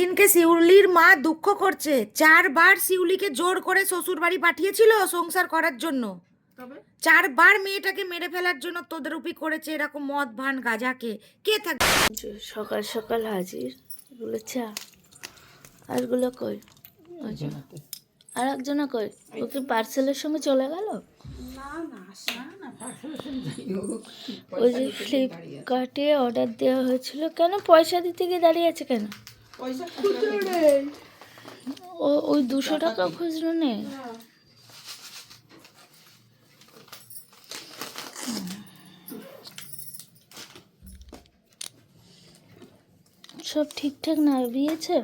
দিনকে শিউলির মা দুঃখ করছে। চারবার শিউলিকে জোর করে শ্বশুর বাড়ি পাঠিয়েছিল সংসার করার জন্য। চারবার মেয়েটাকে মেরে ফেলার জন্য তোদের উপি করেছে এরকম মদ ভান গাজাকে। কে থাকবে সকাল সকাল হাজির এগুলো চা। আরগুলো কই? আর একজনে কই? ও কি পার্সেলের সঙ্গে চলে গেল? ওই যে ফ্লিপকার্টে অর্ডার দেওয়া হয়েছিল। কেন? পয়সা দিতে গিয়ে দাঁড়িয়ে আছে কেন? ওই দুশো টাকা খুচরো নেই সব ঠিকঠাক না বিয়েছে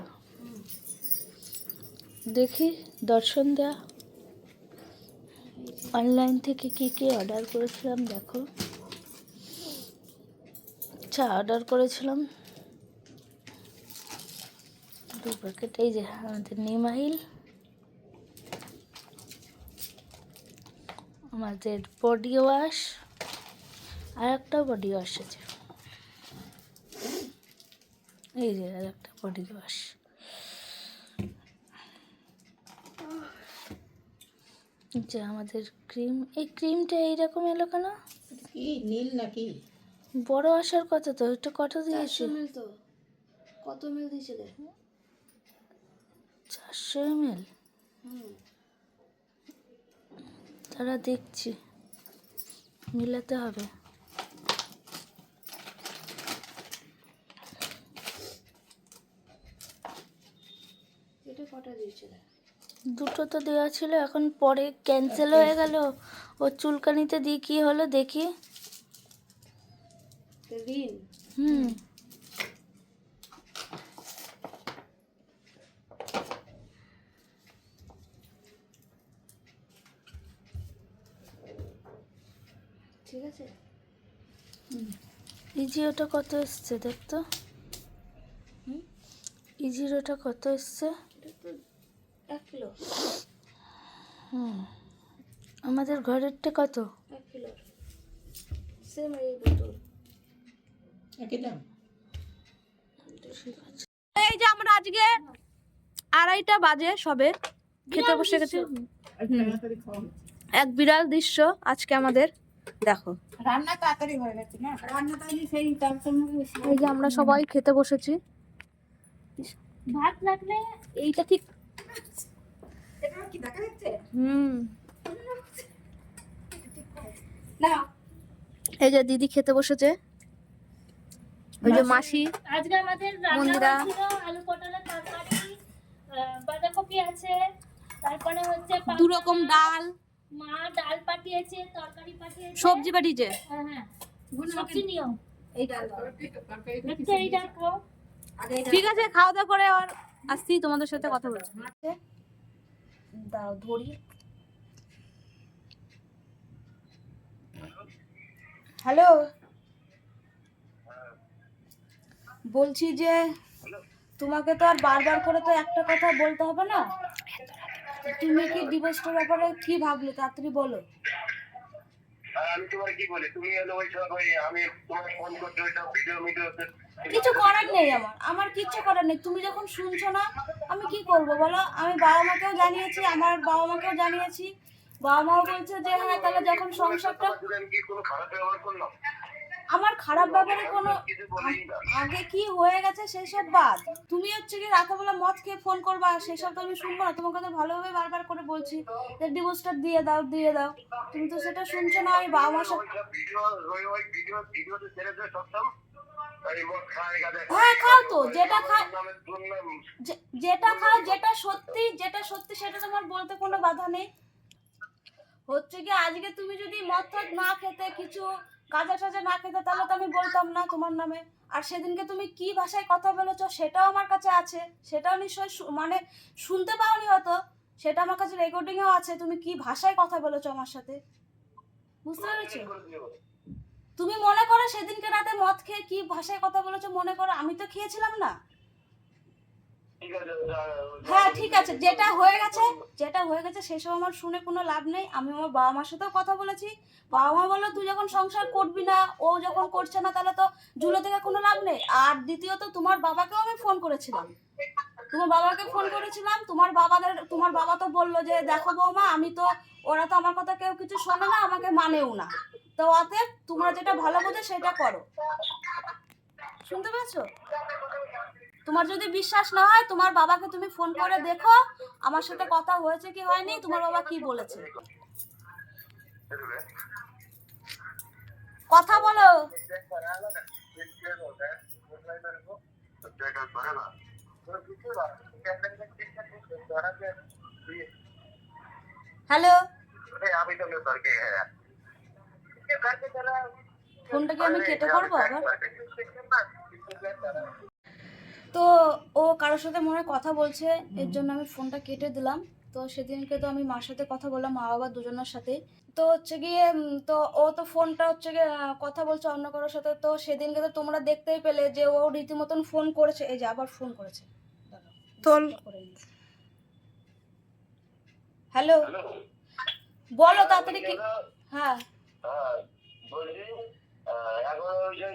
দেখি দর্শন দেয়া। অনলাইন থেকে কি কি অর্ডার করেছিলাম দেখো। আচ্ছা অর্ডার করেছিলাম দু প্যাকেট এই যে আমাদের নিমাইল আমাদের বডি ওয়াশ আর একটা বডি ওয়াশ আছে। এই যে আর একটা বডি ওয়াশ যে আমাদের ক্রিম এই ক্রিমটা এইরকম এলো কেন? কি নীল নাকি? বড় আসার কথা তো এটা কত দিয়েছে? কত মিল দিয়েছিলে চারশো এমএল তারা দেখছি। মিলাতে হবে। দুটো তো দেওয়া ছিল এখন পরে ক্যান্সেল হয়ে গেল। ও চুলকানিতে দিয়ে কি হলো দেখি। হুম। ঠিক আছে? ইজি ওটা কত এসছে দেখতো ইজির ওটা কত এসছে? এক কিলো। হুম। আমাদের ঘরেরটা কত? এক কিলোর সেম এই বোতল। একই দাম? এই যে আমরা আজকে আড়াইটা বাজে সবে। খেতে বসে গেছি। এক বিরাল দৃশ্য আজকে আমাদের। দেখো। রান্না তাড়াতাড়ি হয়ে গেছে না? রান্না তাড়াতাড়ি সেই এই যে আমরা সবাই খেতে বসেছি। ভাত লাগলে এইটা ঠিক এটা কি দেখা যাচ্ছে? হুম। না। এই যে দিদি খেতে বসেছে। ওই যে মাসি আজকে আমাদের রান্না মন্দিরা। আলু পটলের তরকারি বাঁধাকপি আছে তারপরে হচ্ছে দু রকম ডাল। মা ডাল পাঠিয়েছে তরকারি পাঠিয়েছে। সবজি পাঠিয়েছে? হ্যাঁ হ্যাঁ। সবজি নিও। এই ডাল এই ডাল খাও। ঠিক আছে খাওয়া দাওয়া করে আর আসছি তোমাদের সাথে কথা বলছি। দাও ধরি। হ্যালো? বলছি যে তোমাকে তো আর বারবার করে তো একটা কথা বলতে হবে না? তুমি কি ডিভোর্সটার ব্যাপারে কি ভাবলে? তাড়াতাড়ি বলো। আমি তোমার কি বলি? তুমি হলো ওই সব ওই আমি তোমার ফোন করতে ওই সব ভিডিও ভিডিও কিছু করার নেই আমার। আমার কিচ্ছু করার নেই। তুমি যখন শুনছো না আমি কি করব বলো? আমি বাবা মাকেও জানিয়েছি আমার বাবা মাকেও জানিয়েছি। বাবা মাও বলছে যে হ্যাঁ তাহলে যখন সংসারটা কি কোনো খারাপ ব্যবহার করলাম আমার খারাপ ব্যাপারে কোনো আগে কি হয়ে গেছে সেসব বাদ। তুমি হচ্ছে কি রাতেবেলা মদ খেয়ে ফোন করবা, সেসব তো আমি শুনব না। তোমাকে তো ভালোভাবে বারবার করে বলছি যে ডিভোর্সটা দিয়ে দাও দিয়ে দাও। তুমি তো সেটা শুনছো না আমি বাবা মার সাথে হ্যাঁ খাও তো। যেটা যে- যেটা খাও, যেটা সত্যি যেটা সত্যি সেটা তোমার বলতে কোনো বাধা নেই। হচ্ছে কি আজকে তুমি যদি মদ না খেতে কিছু গাঁজা সাজা না খেতে তাহলে তো আমি বলতাম না তোমার নামে। আর সেদিনকে তুমি কি ভাষায় কথা বলেছ সেটাও আমার কাছে আছে। সেটাও নিশ্চয়ই মানে শুনতে পাওনি হতো সেটা আমার কাছে রেকর্ডিংও আছে। তুমি কি ভাষায় কথা বলেছ আমার সাথে? বুঝতে পেরেছ? তুমি মনে করো সেদিনকে রাতে মদ খেয়ে কি ভাষায় কথা বলেছ মনে করো? আমি তো খেয়েছিলাম না। হ্যাঁ ঠিক আছে, যেটা হয়ে গেছে, যেটা হয়ে গেছে, সেসব আমার শুনে কোনো লাভ নেই। আমি আমার বাবা মার সাথেও কথা বলেছি। বাবা মা বলল, তুই যখন সংসার করবি না, ও যখন করছে না, তাহলে তো ঝুলো থেকে কোনো লাভ নেই। আর দ্বিতীয়ত, তোমার বাবাকেও আমি ফোন করেছিলাম। তোমার বাবাকে ফোন করেছিলাম। তোমার বাবাদের, তোমার বাবা তো বলল যে, দেখো বৌমা, আমি তো, ওরা তো আমার কথা কেউ কিছু শোনে না, আমাকে মানেও না। তো অতএব, তোমরা যেটা ভালো বোঝো, সেটা করো। শুনতে পেয়েছ? তোমার যদি বিশ্বাস না হয়, তোমার বাবাকে তুমি ফোন করে দেখো। আমার সাথে কথা হয়েছে কি হয়নি? তোমার বাবা কি বলেছে? কথা বলো। হ্যালো? ফোনটা কি আমি কেটে করব তো ও কারোর সাথে মনে হয় কথা বলছে এর জন্য আমি ফোনটা কেটে দিলাম তো সেদিনকে তো আমি মার সাথে কথা বললাম মা বাবা দুজনের সাথে তো হচ্ছে গিয়ে তো ও তো ফোনটা হচ্ছে গিয়ে কথা বলছে অন্য কারোর সাথে তো সেদিনকে তো তোমরা দেখতেই পেলে যে ও রীতিমতন ফোন করেছে এই যে আবার ফোন করেছে হ্যালো বলো তাড়াতাড়ি কি হ্যাঁ বলছি এখন ওই যে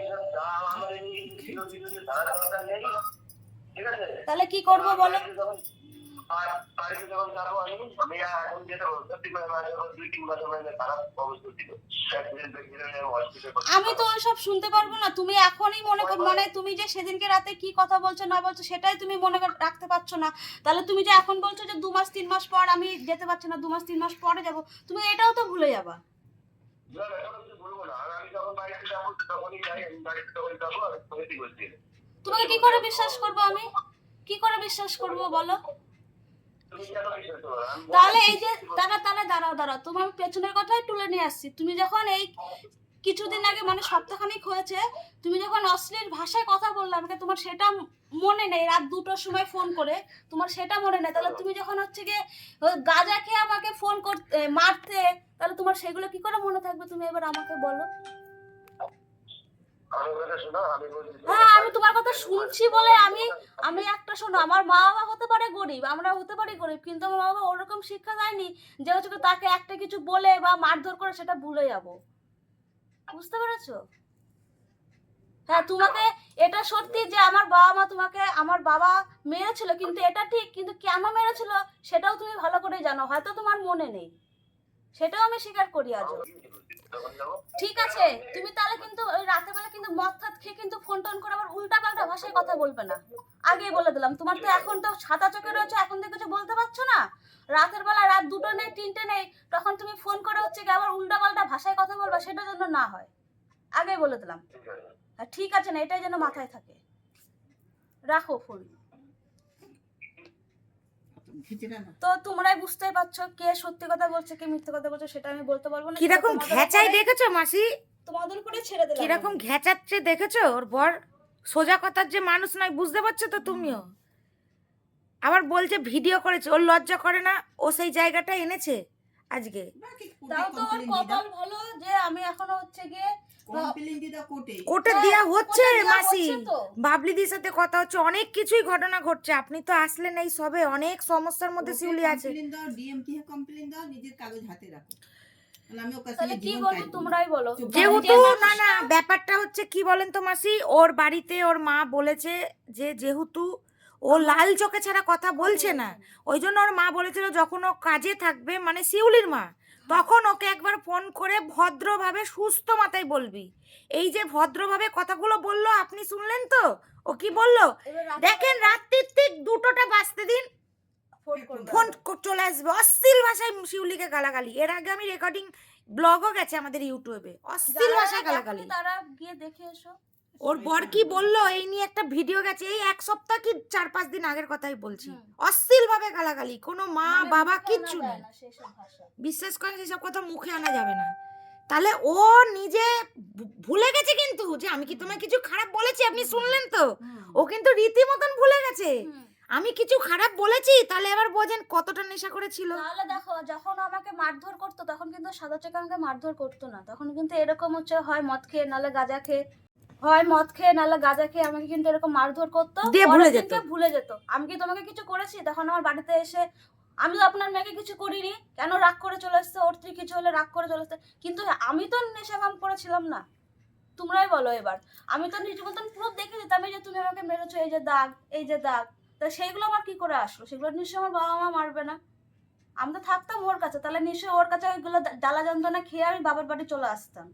তাহলে কি করব বলো? আমি তো ওইসব শুনতে পারব না। তুমি এখনই মনে মানে তুমি যে সেদিনকে রাতে কি কথা বলছো না বলছো সেটাই তুমি মনে রাখতে পারছ না। তাহলে তুমি যে এখন বলছো যে দু মাস তিন মাস পর আমি যেতে পারছি না দু মাস তিন মাস পরে যাব তুমি এটাও তো ভুলে যাবা। না, আমি যখন বাড়িতে যাব তখনই যাই বাড়িতে তখন যাব আর তোমাকে কি করে বিশ্বাস করব আমি? কি করে বিশ্বাস করব বলো? তাহলে এই যে দাঁড়া তাহলে দাঁড়াও দাঁড়াও। তোমার পেছনের কথাই তুলে নিয়ে আসছি। তুমি যখন এই কিছুদিন আগে মানে সপ্তাহখানিক হয়েছে, তুমি যখন অশ্লীল ভাষায় কথা বললে আমাকে, তোমার সেটা মনে নেই। রাত দুটোর সময় ফোন করে, তোমার সেটা মনে নেই। তাহলে তুমি যখন হচ্ছে গিয়ে গাঁজা খেয়ে আমাকে ফোন করতে, মারতে, তাহলে তোমার সেগুলো কি করে মনে থাকবে তুমি এবার আমাকে বলো? হ্যাঁ আমি তোমার কথা শুনছি বলে আমি আমি একটা শোনো আমার মা বাবা হতে পারে গরিব আমরা হতে পারি গরিব কিন্তু আমার মা বাবা ওরকম শিক্ষা দেয়নি যে হচ্ছে তাকে একটা কিছু বলে বা মারধর করে সেটা ভুলে যাব। বুঝতে পেরেছ? হ্যাঁ তোমাকে এটা সত্যি যে আমার বাবা মা তোমাকে আমার বাবা মেরেছিল কিন্তু এটা ঠিক কিন্তু কেন মেরেছিল সেটাও তুমি ভালো করে জানো হয়তো তোমার মনে নেই সেটাও আমি স্বীকার করি আজও। ঠিক আছে, তুমি তাহলে কিন্তু ওই রাতের বেলা কিন্তু মদ খাত খেয়ে কিন্তু ফোন টোন করে আবার উল্টা পাল্টা ভাষায় কথা বলবে না। আগেই বলে দিলাম, তোমার তো এখন তো ছাতা চোখে রয়েছে, এখন তো কিছু বলতে পারছ না? রাতের বেলা, রাত দুটো নেই, তিনটে নেই, তখন তুমি ফোন করে হচ্ছে কি আবার উল্টা পাল্টা ভাষায় কথা বলবা, সেটা যেন না হয়। আগেই বলে দিলাম। ঠিক আছে না, এটাই যেন মাথায় থাকে। রাখো ফোন তো তোমরাই বুঝতেই পারছ কে সত্যি কথা বলছে কে মিথ্যে কথা বলছে সেটা আমি বলতে পারব না। কীরকম ঘেঁচাই দেখেছ মাসি? তোমাদের উপরে ছেড়ে দিলাম কীরকম। ঘেঁচাচ্ছে দেখেছ? ওর বর সোজা কথার যে মানুষ নয় বুঝতে পারছ তো তুমিও? আবার বলছে ভিডিও করেছে ওর লজ্জা করে না ও সেই জায়গাটা এনেছে আজকে। তাও তো ওর কপাল ভালো যে আমি এখনও হচ্ছে গিয়ে কোর্টে হ্যাঁ, দেওয়া হচ্ছে মাসি। বাবলিদির সাথে কথা হচ্ছে অনেক কিছুই ঘটনা ঘটছে। আপনি তো আসলেন এই সবে অনেক সমস্যার মধ্যে শিউলি আছে। কমপ্লেন দাও ডিএম কি কমপ্লেন দাও নিজের কাগজ হাতে রাখো। তাহলে আমি ওর কাছে তাহলে কি জীবন বলব কাটবো। তোমরাই বলো। চুপ যেহেতু না না ব্যাপারটা হচ্ছে কি বলেন তো মাসি? ওর বাড়িতে ওর মা বলেছে যে যেহেতু ও লাল চোখে ছাড়া কথা বলছে। না ওই জন্য ওর মা বলেছিল যখন ও কাজে থাকবে মানে শিউলির মা তখন ওকে একবার ফোন করে ভদ্রভাবে সুস্থ মাথায় বলবি। এই যে ভদ্রভাবে কথাগুলো বলল আপনি শুনলেন তো? ও কি বলল? দেখেন রাত্রির ঠিক দুটোটা বাজতে দিন। ফোন চলে আসবে। অশ্লীল ভাষায় শিউলিকে গালাগালি। এর আগে আমি রেকর্ডিং ব্লগও গেছে আমাদের ইউটিউবে। অশ্লীল ভাষায় গালাগালি। তারা গিয়ে দেখে এসো। ওর বর কি বলল এই নিয়ে একটা ভিডিও গেছে এই এক সপ্তাহ কি চার পাঁচ দিন আগের কথাই বলছি। অশ্লীল ভাবে গালাগালি কোনো মা মানে বাবা কিচ্ছু নেই। না বিশ্বাস করেন সেসব কথা মুখে আনা যাবে না। তাহলে ও নিজে ভুলে গেছে কিন্তু যে আমি কি তোমায় কিছু খারাপ বলেছি? আপনি শুনলেন তো? ও কিন্তু রীতিমতন ভুলে গেছে। আমি কিছু খারাপ বলেছি? তাহলে এবার বোঝেন কতটা নেশা করেছিল? তাহলে দেখো যখন আমাকে মারধর করতো তখন কিন্তু সাদা চোখে আমাকে মারধর করতো না। তখন কিন্তু এরকম হচ্ছে হয় মদ খেয়ে নালে গাঁজা খেয়ে। হয় মদ খেয়ে নালে গাঁজা খেয়ে আমাকে কিন্তু এরকম মারধর করতো। ভুলে যেত। ভুলে যেত। আমি কি তোমাকে কিছু করেছি? তখন আমার বাড়িতে এসে আমি তো আপনার মেয়েকে কিছু করিনি। কেন রাগ করে চলে এসছে ওর থেকে কিছু হলে রাগ করে চলে এসছে কিন্তু আমি তো নেশা ভাঙ করেছিলাম না। তোমরাই বলো এবার। আমি তো নিজের মতন পুরো দেখে দিতাম এই যে তুমি আমাকে মেরেছো। এই যে দাগ এই যে দাগ। তা সেইগুলো আমার কি করে আসলো? সেগুলো নিশ্চয়ই আমার বাবা মা মারবে না। আমি তো থাকতাম ওর কাছে। তাহলে নিশ্চয়ই ওর কাছে ওইগুলো জ্বালা যন্ত্রণা খেয়ে আমি বাবার বাড়ি চলে আসতাম।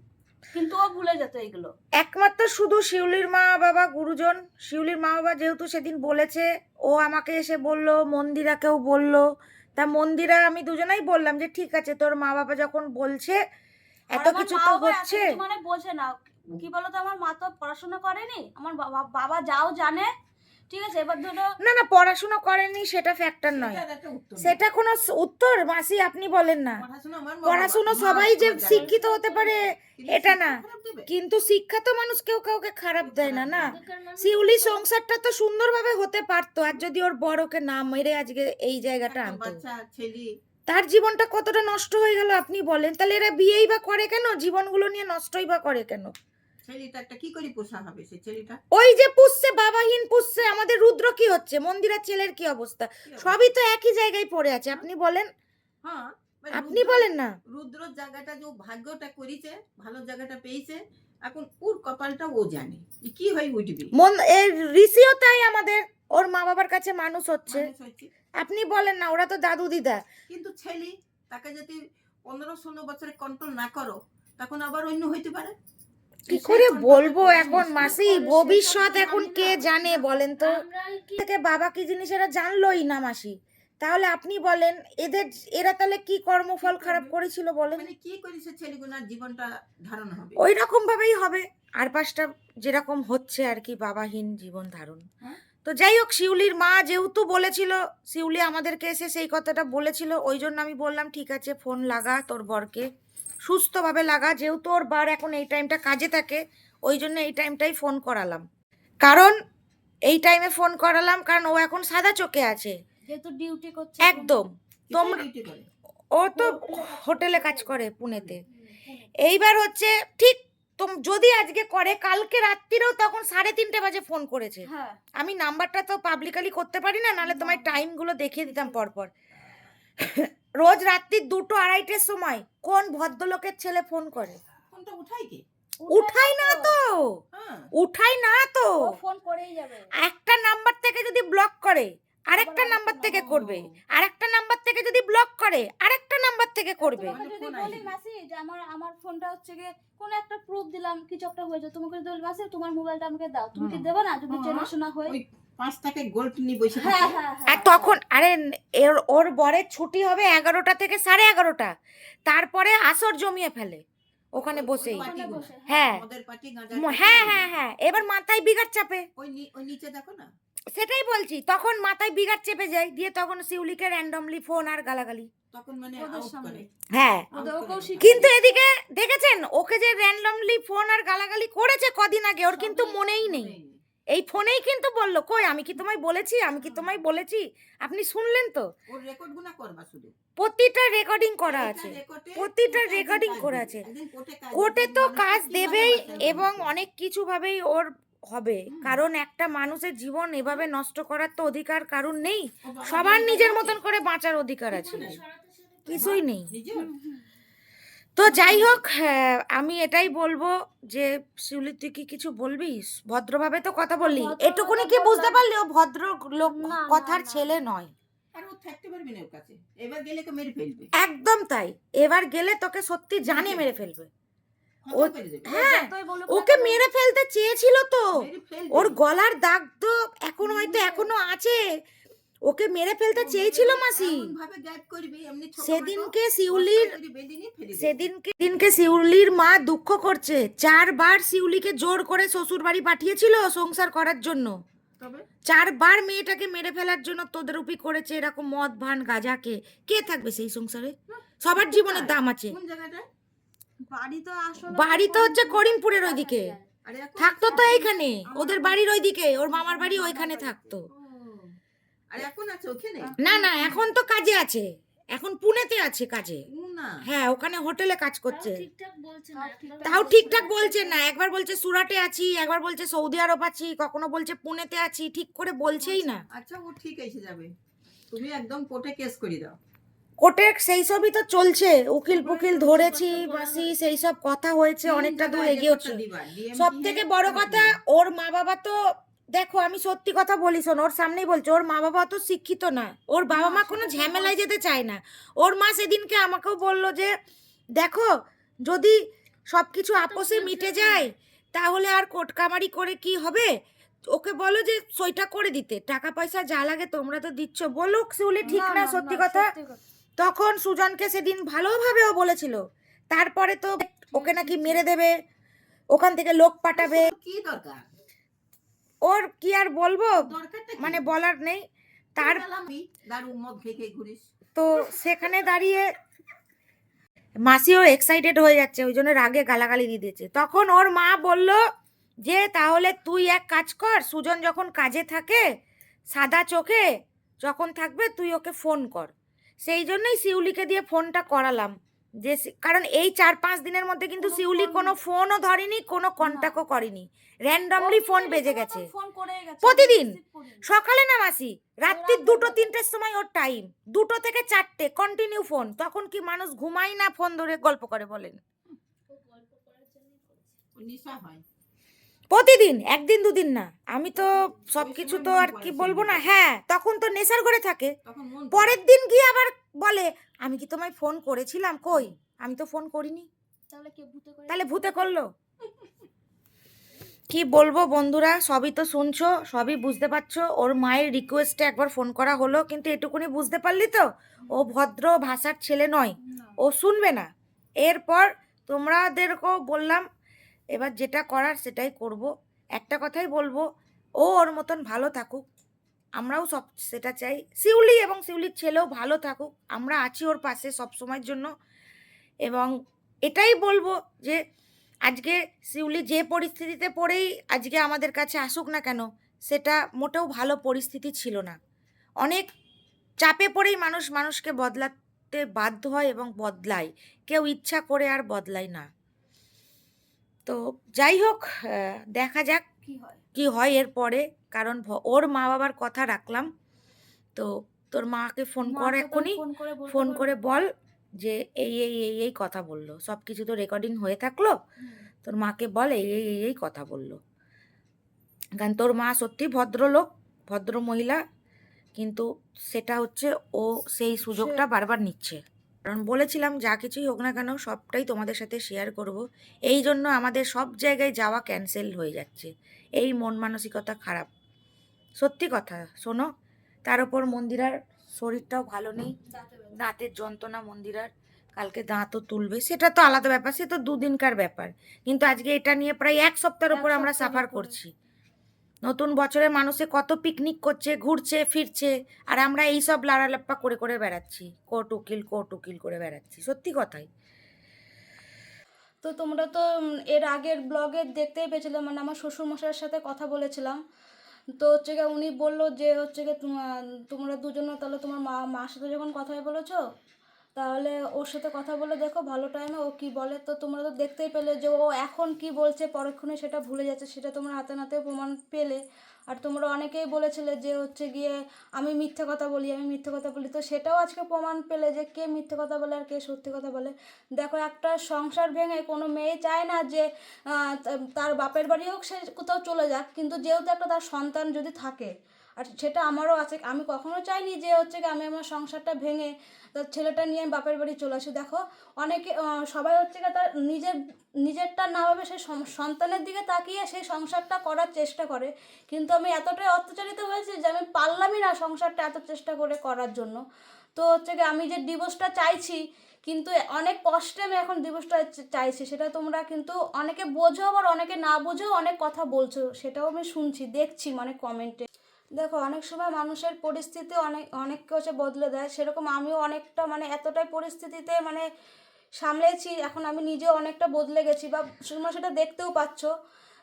কিন্তু ও ভুলে যেত এইগুলো একমাত্র শুধু শিউলির মা বাবা গুরুজন। শিউলির মা বাবা যেহেতু সেদিন বলেছে ও আমাকে এসে বলল মন্দিরাকেও বলল। তা মন্দিরা আমি দুজনাই বললাম যে ঠিক আছে তোর মা বাবা যখন বলছে এত কিছু তো হচ্ছে। মানে বোঝে না। কি বলতো আমার মা তো পড়াশোনা করেনি। আমার বাবা যাও জানে ঠিক আছে এবার ধরো না না পড়াশোনা করেনি সেটা ফ্যাক্টর নয়। সেটা কোনো উত্তর? মাসি আপনি বলেন না। পড়াশোনা পড়াশুনো সবাই যে শিক্ষিত হতে পারে কিন্তু এটা শিক্ষা না। কিন্তু শিক্ষা তো মানুষ কেউ কাউকে খারাপ দেয় না না। শিউলি সংসারটা তো সুন্দরভাবে হতে পারতো আর যদি ওর বড়কে না মেরে আজকে এই জায়গাটা আনতো। তার জীবনটা কতটা নষ্ট হয়ে গেল আপনি বলেন। তাহলে এরা বিয়েই বা করে কেন? জীবনগুলো নিয়ে নষ্টই বা করে কেন? ছেলেটা একটা কি করে পোষা হবে সেই ছেলেটা? ওই যে পুষছে বাবাহীন পুষছে আমাদের রুদ্র কি হচ্ছে? মন্দিরের ছেলের কি অবস্থা? সবই তো একই জায়গায় পড়ে আছে আপনি বলেন। হ্যাঁ মানে আপনি বলেন না। জায়গাটা যে ভাগ্যটা করেছে ভালো জায়গাটা পেয়েছে এখন ওর কপালটা ও জানে কি হয়ে উঠবে। মন এর ঋষিও তাই আমাদের ওর মা বাবার কাছে মানুষ হচ্ছে। মানুষ হচ্ছে। আপনি বলেন না ওরা তো দাদু দিদা। কিন্তু ছেলে তাকে যদি পনেরো ষোলো বছরে কন্ট্রোল না করো তখন আবার অন্য হইতে পারে। কি করে বলব এখন। মাসি ভবিষ্যৎ এখন কে জানে বলেন তো? থেকে বাবা কি জিনিস এরা জানলোই না মাসি? তাহলে আপনি বলেন এদের এরা তাহলে কি কর্মফল খারাপ করেছিল বলেন? মানে কি করেছে ছেলেগুনার জীবনটা ধারণ হবে? ওই রকম ভাবেই হবে। আর পাঁচটা যেরকম হচ্ছে আর কি বাবাহীন জীবন ধারণ। হ্যাঁ। তো যাই হোক শিউলির মা যেহেতু বলেছিল শিউলি আমাদেরকে এসে সেই কথাটা বলেছিল ওই জন্য আমি বললাম ঠিক আছে ফোন লাগা তোর বরকে। সুস্থভাবে লাগা যেহেতু ওর বার এখন এই টাইমটা কাজে থাকে ওই জন্য এই টাইমটাই ফোন করালাম। কারণ এই টাইমে ফোন করালাম কারণ ও এখন সাদা চোখে আছে। যেহেতু ডিউটি করছে একদম। তোমরা ও তো হোটেলে কাজ করে পুনেতে। এইবার হচ্ছে ঠিক তোম যদি আজকে করে কালকে রাত্রিরেও তখন সাড়ে তিনটে বাজে ফোন করেছে। হ্যাঁ। আমি নাম্বারটা তো পাবলিকালি করতে পারি না নাহলে তোমার টাইমগুলো দেখিয়ে দিতাম পরপর। রোজ রাত্রির দুটো আড়াইটের সময় কোন ভদ্রলোকের ছেলে ফোন করে? ফোনটা উঠাই কে? উঠাই না তো। হ্যাঁ। উঠাই না তো। ফোন করেই যাবে। একটা নাম্বার থেকে যদি ব্লক করে আরেকটা নাম্বার থেকে করবে আরেকটা নাম্বার থেকে যদি ব্লক করে আরেকটা নাম্বার থেকে করবে? আমার আমার ফোনটা হচ্ছে গিয়ে কোন একটা প্রুফ দিলাম কিছু একটা হয়েছে তোমাকে যদি বলি মাসি তোমার মোবাইলটা আমাকে দাও তুমি কি দেবে না যদি চেনাশোনা হয়ে? ওই গোল্ড নিয়ে বসে হ্যাঁ থাকে হ্যাঁ আর হ্যাঁ তখন আরে এর ওর বরের ছুটি হবে এগারোটা থেকে সাড়ে এগারোটা। তারপরে আসর জমিয়ে ফেলে ওখানে বসেই। হ্যাঁ। হ্যাঁ হ্যাঁ হ্যাঁ। এবার মাথায় বিগার চাপে। ওই নিচে দেখো না? সেটাই বলছি তখন মাথায় বিগার চেপে যায় দিয়ে তখন শিউলিকে র্যান্ডমলি ফোন আর গালাগালি। মানে হ্যাঁ। কিন্তু এদিকে দেখেছেন? ওকে যে র্যান্ডমলি ফোন আর গালাগালি করেছে কদিন আগে ওর কিন্তু মনেই নেই। এই ফোনেই কিন্তু বলল কই আমি কি তোমায় বলেছি? আমি কি তোমায় বলেছি? আপনি শুনলেন তো? প্রতিটা রেকর্ডিং করা আছে। প্রতিটা রেকর্ডিং করা আছে। কোর্টে কাজ কোর্টে দেবে, তো কাজ দেবেই এবং অনেক কিছু ভাবেই ওর হবে। কারণ একটা মানুষের জীবন এভাবে নষ্ট করার তো অধিকার কারণ নেই। সবার নিজের মতন করে বাঁচার অধিকার আছে। কিছুই নেই। তো যাই হোক হ্যাঁ, আমি এটাই বলব যে শিউলি তুই কি কিছু বলবি? ভদ্রভাবে তো কথা বললি। এটুকুনি কি বুঝতে পারলি? ও ভদ্র লোক কথার ছেলে নয়। আর ও থাকতে পারবে না ওর কাছে। এবার গেলে কে মেরে ফেলবে। একদম তাই। এবার গেলে তোকে সত্যি জানে মেরে ফেলবে। হ্যাঁ না ওকে মেরে ফেলতে চেয়েছিল তো। ওর গলার দাগ তো এখন হয়তো এখনও আছে। ওকে মেরে ফেলতে চেয়েছিল মাসি। সেদিনকে শিউলির। সেদিনকে দিনকে শিউলির মা দুঃখ করছে। চারবার শিউলিকে জোর করে শ্বশুর বাড়ি পাঠিয়েছিল সংসার করার জন্য। চারবার মেয়েটাকে মেরে ফেলার জন্য তোদের উপি করেছে এরকম মদ ভান গাজাকে। কে থাকবে সেই সংসারে? সবার জীবনের দাম আছে। কোন জায়গাটা বাড়ি তো আসলে বাড়ি তো হচ্ছে করিমপুরের ওইদিকে। থাকতো তো এইখানে। ওদের বাড়ির ওইদিকে। ওর মামার বাড়ি ওইখানে থাকতো। আর এখন আছে ওখানে? না না এখন তো কাজে আছে। এখন পুনেতে আছে কাজে। হ্যাঁ ওখানে হোটেলে কাজ করছে। তাও ঠিকঠাক বলছে না একবার বলছে সুরাটে আছি একবার বলছে সৌদি আরব আছি কখনো বলছে পুনেতে আছি। ঠিক করে বলছেই না। আচ্ছা ও ঠিক এসে যাবে। তুমি একদম কোর্টে কেস করে দাও। কোর্টের সেই সবই তো চলছে। উকিল পুকিল ধরেছি বাসি সেই সব কথা হয়েছে অনেকটা দূর এগিয়েছে সব থেকে বড় কথা ওর মা বাবা তো দেখো আমি সত্যি কথা বলি শোন ওর সামনেই বলছে ওর মা বাবা তো শিক্ষিত না। ওর বাবা মা কোনো ঝামেলায় যেতে চায় না। ওর মা সেদিনকে আমাকেও বলল যে দেখো যদি সব কিছু আপোষে মিটে যায় তাহলে আর কোটকামারি করে কি হবে? ওকে বলো যে সইটা করে দিতে টাকা পয়সা যা লাগে তোমরা তো দিচ্ছ বলুক শিউলি ঠিক না সত্যি কথা। তখন সুজনকে সেদিন ভালোভাবে ও বলেছিল। তারপরে তো ওকে নাকি মেরে দেবে ওখান থেকে লোক পাঠাবে। কি দরকার? ওর কি আর বলব? মানে বলার নেই। তার তো সেখানে দাঁড়িয়ে মাসিও এক্সাইটেড হয়ে যাচ্ছে ওই জন্য রাগে গালাগালি দিয়ে দিয়েছে। তখন ওর মা বলল যে তাহলে তুই এক কাজ কর সুজন যখন কাজে থাকে সাদা চোখে যখন থাকবে তুই ওকে ফোন কর। সেই জন্যই শিউলিকে দিয়ে ফোনটা করালাম। যে সি- কারণ এই চার পাঁচ দিনের মধ্যে কিন্তু শিউলি কোনো ফোনও ধরেনি কোনো কন্ট্যাক্টও করেনি। র্যান্ডমলি ফোন বেজে গেছে। ফোন করে গেছে প্রতিদিন? সকালে না মাসি রাত্রির দুটো তিনটের সময় ওর টাইম দুটো থেকে চারটে কন্টিনিউ ফোন। তখন কি মানুষ ঘুমায় না ফোন ধরে গল্প করে বলেন? নেশা হয়। প্রতিদিন একদিন দুদিন না। আমি তো সব কিছু তো আর কি বলব না। হ্যাঁ তখন তো নেশার করে থাকে। পরের দিন গিয়ে আবার বলে আমি কি তোমায় ফোন করেছিলাম? কই? আমি তো ফোন করিনি। তাহলে ভূতে তাহলে ভূতে করল। কি বলব বন্ধুরা সবই তো শুনছো সবই বুঝতে পারছ। ওর মায়ের রিকোয়েস্টে একবার ফোন করা হলো কিন্তু এটুকুনি বুঝতে পারলি তো? ও ভদ্র ভাষার ছেলে নয়। ও শুনবে না। এরপর তোমাদেরকেও বললাম এবার যেটা করার সেটাই করব। একটা কথাই বলব, ও ওর মতন ভালো থাকুক। আমরাও সব সেটা চাই। শিউলি এবং শিউলির ছেলেও ভালো থাকুক। আমরা আছি ওর পাশে সব সময়ের জন্য। এবং এটাই বলব যে, আজকে শিউলি যে পরিস্থিতিতে পড়েই আজকে আমাদের কাছে আসুক না কেন, সেটা মোটেও ভালো পরিস্থিতি ছিল না। অনেক চাপে পড়েই মানুষ মানুষকে বদলাতে বাধ্য হয় এবং বদলায়। কেউ ইচ্ছা করে আর বদলায় না। তো যাই হোক দেখা যাক কি হয়? কি হয় এরপরে। কারণ ওর মা বাবার কথা রাখলাম। তো তোর মাকে ফোন কর এক্ষুনি ফোন। করে বল যে এই এই এই এই কথা বলল। সব কিছু তো রেকর্ডিং হয়ে থাকল। তোর মাকে বল এই এই এই এই কথা বলল। কারণ তোর মা সত্যি ভদ্রলোক ভদ্র মহিলা কিন্তু সেটা হচ্ছে ও সেই সুযোগটা বারবার নিচ্ছে। কারণ বলেছিলাম যা কিছুই হোক না কেন সবটাই তোমাদের সাথে শেয়ার করব। এই জন্য আমাদের সব জায়গায় যাওয়া ক্যান্সেল হয়ে যাচ্ছে। এই মন মানসিকতা খারাপ। সত্যি কথা শোনো তার উপর মন্দিরার শরীরটাও ভালো নেই। দাঁতের যন্ত্রণা মন্দিরার কালকে দাঁতও তুলবে। সেটা তো আলাদা ব্যাপার সে তো দুদিনকার ব্যাপার। কিন্তু আজকে এটা নিয়ে প্রায় এক সপ্তাহের উপর আমরা সাফার করছি। নতুন বছরে মানুষে কত পিকনিক করছে, ঘুরছে, ফিরছে, আর আমরা এই সব লাড়ালাপ্পা করে করে বেড়াচ্ছি। কোট উকিল কোট উকিল করে বেড়াচ্ছি, সত্যি কথাই। তো তোমরা তো এর আগের ব্লগে দেখতেই পেয়েছিলে মানে আমার শ্বশুর মশাইয়ের সাথে কথা বলেছিলাম। তো হচ্ছে গিয়ে উনি বলল যে, হচ্ছে গিয়ে তোমরা দুজনে তাহলে তোমার মা, মার সাথে যখন কথাই বলেছ তাহলে ওর সাথে কথা বলে দেখো, ভালো টাইমে ও কি বলে। তো তোমরা তো দেখতেই পেলে যে ও এখন কি বলছে, পরক্ষণে সেটা ভুলে যাচ্ছে, সেটা তোমরা হাতে নাতে প্রমাণ পেলে। আর তোমরা অনেকেই বলেছিলে যে হচ্ছে গিয়ে, আমি মিথ্যে কথা বলি, আমি মিথ্যে কথা বলি। তো সেটাও আজকে প্রমাণ পেলে যে কে মিথ্যে কথা বলে আর কে সত্যি কথা বলে। দেখো, একটা সংসার ভেঙে কোনো মেয়ে চায় না যে তার বাপের বাড়ি হোক, সে কোথাও চলে যাক। কিন্তু যেহেতু একটা তার সন্তান যদি থাকে, আর সেটা আমারও আছে, আমি কখনো চাইনি যে হচ্ছে কি আমি আমার সংসারটা ভেঙে তার ছেলেটা নিয়ে আমি বাপের বাড়ি চলে আসি। দেখো, অনেকে সবাই হচ্ছে কি তার নিজের, নিজেরটা না ভাবে সেই সন্তানের দিকে তাকিয়ে সেই সংসারটা করার চেষ্টা করে। কিন্তু আমি এতটাই অত্যাচারিত হয়েছি যে আমি পারলামই না সংসারটা এত চেষ্টা করে করার জন্য। তো হচ্ছে কি আমি যে ডিভোর্সটা চাইছি, কিন্তু অনেক কষ্টে আমি এখন ডিভোর্সটা চাইছি। সেটা তোমরা কিন্তু অনেকে বোঝো, আবার অনেকে না বোঝেও অনেক কথা বলছো, সেটাও আমি শুনছি, দেখছি মানে কমেন্টে দেখো, অনেক সময় মানুষের পরিস্থিতি অনেক, অনেককে হচ্ছে বদলে দেয়। সেরকম আমিও অনেকটা মানে এতটাই পরিস্থিতিতে মানে সামলেছি, এখন আমি নিজেও অনেকটা বদলে গেছি বা তোমরা সেটা দেখতেও পাচ্ছ।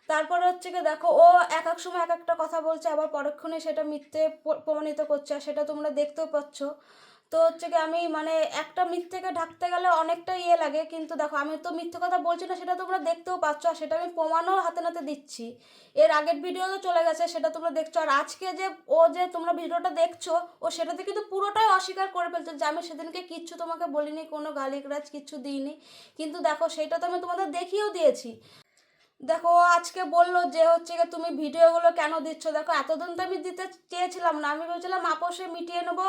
তারপর হচ্ছে কি দেখো, ও এক এক সময় এক একটা কথা বলছে, আবার পরক্ষণে সেটা মিথ্যে প্রমাণিত করছে সেটা তোমরা দেখতেও পাচ্ছ। তো হচ্ছে কি আমি মানে একটা মিথ্যেকে ঢাকতে গেলে অনেকটা ইয়ে লাগে, কিন্তু দেখো আমি তো মিথ্যে কথা বলছি না, সেটা তোমরা দেখতেও পাচ্ছ আর সেটা আমি প্রমাণও হাতে নাতে দিচ্ছি। এর আগের ভিডিও তো চলে গেছে, সেটা তোমরা দেখছ। আর আজকে যে ও যে তোমরা ভিডিওটা দেখছ, ও সেটাতে কিন্তু পুরোটাই অস্বীকার করে ফেলছে যে আমি সেদিনকে কিচ্ছু তোমাকে বলিনি, কোনো গালিগ্রাজ কিচ্ছু দিইনি। কিন্তু দেখো সেটা তো আমি তোমাদের দেখিয়েও দিয়েছি। দেখো আজকে বলল যে হচ্ছে গিয়ে তুমি ভিডিওগুলো কেন দিচ্ছ? দেখো, এতদিন তো আমি দিতে চেয়েছিলাম না। আমি ভেবেছিলাম, আপোষে মিটিয়ে নেব।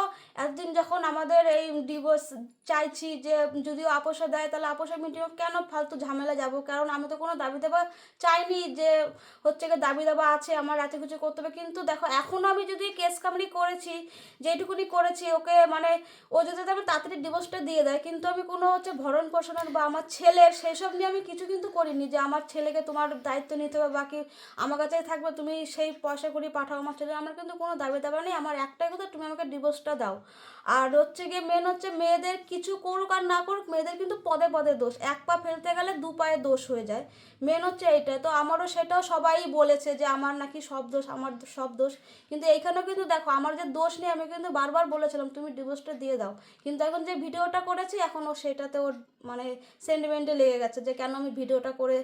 এতদিন যখন আমাদের এই ডিভোর্স চাইছি যে যদিও আপোষে দেয়, তাহলে আপোষে মিটিয়ে কেন ফালতু ঝামেলা যাব? কারণ আমি তো কোনো দাবি দেওয়া চাইনি যে হচ্ছে গিয়ে দাবি দেওয়া আছে, আমার এত কিছু করতে হবে। কিন্তু দেখো, এখন আমি যদি কেস কামড়ি করেছি যেটুকুনি করেছি, ওকে মানে ও যদি আমি তাড়াতাড়ি ডিভোর্সটা দিয়ে দেয়, কিন্তু আমি কোনো হচ্ছে ভরণ পোষণের বা আমার ছেলের সেসব নিয়ে আমি কিছু কিন্তু করিনি যে আমার ছেলেকে তোমার দায়িত্ব নিতে হবে, বাকি আমার কাছেই থাকবে, তুমি সেই পয়সা করি পাঠাও আমার ছেলে আমার কিন্তু কোনো দাবি দাবা নেই, আমার একটাই কথা, তুমি আমাকে ডিভোর্সটা দাও। আর হচ্ছে গিয়ে মেন হচ্ছে মেয়েদের কিছু করুক আর না করুক, মেয়েদের কিন্তু পদে পদে দোষ। এক পা ফেলতে গেলে দু পায়ে দোষ হয়ে যায়। মেন হচ্ছে এইটা তো আমারও সেটাও সবাই বলেছে যে আমার নাকি সব দোষ, আমার সব দোষ। কিন্তু এইখানেও কিন্তু দেখো, আমার যে দোষ নেই আমি কিন্তু বারবার বলেছিলাম, তুমি ডিভোর্সটা দিয়ে দাও। কিন্তু এখন যে ভিডিওটা করেছি এখন ও সেটাতে ওর মানে সেন্টিমেন্টে লেগে গেছে যে কেন আমি ভিডিওটা করে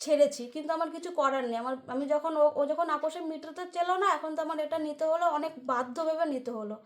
ছেড়েছি, কিন্তু আমার কিছু করার নেই। আমার, আমি যখন ও যখন আপোষে মিটাতে চেলো না, এখন তো আমার এটা নিতে হলো, অনেক বাধ্য ভেবে নিতে হলো।